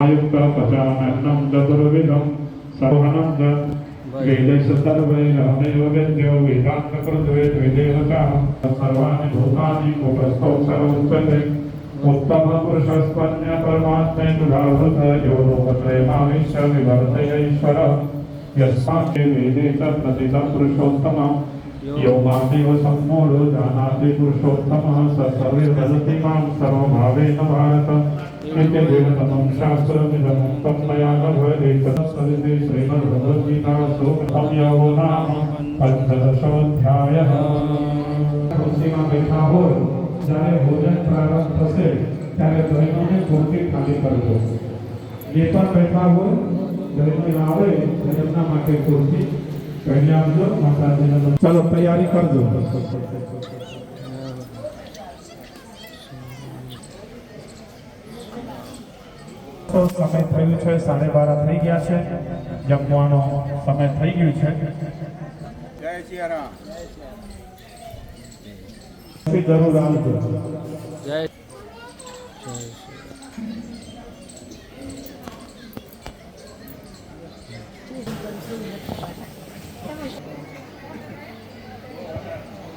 पचानन्नं चतुर्विधं सर्वनं च वेदेश सर्वैरहमेव वेद्यो वेदान्तकृद्वेद्वेदेवताः। सर्वाणि भूतानि उपस्थौ सर्वोच्चते उत्तमपुरुषस्त्वन्य परमात्मेन्दुरावृत यो लोकत्रयमाविश्य विवर्तय ईश्वरः। यस्मात् वेदे च प्रतितं पुरुषोत्तमम्। यो मामेव सम्मूढो जानाति पुरुषोत्तमः स सर्वे वदति मां सर्वभावेन भारत इति देवतमं शास्त्रमिदमुक्तं मया न भवेत् तत्सदिति श्रीमद्भगवद्गीतासु प्रथम योगो नाम પંચદશોધ્યાયઃ ખુરશીમાં બેઠા હોય જ્યારે ભોજન પ્રારંભ થશે ત્યારે બહેનોને ખુરશી ખાલી કરજો જે પણ બેઠા હોય ગરમી આવે તો એમના માટે ખુરશી पहले चलो तैयारी कर दो। तो समय थयु साढ़े बारह थई गया छे। समय थई गयो ज़रूर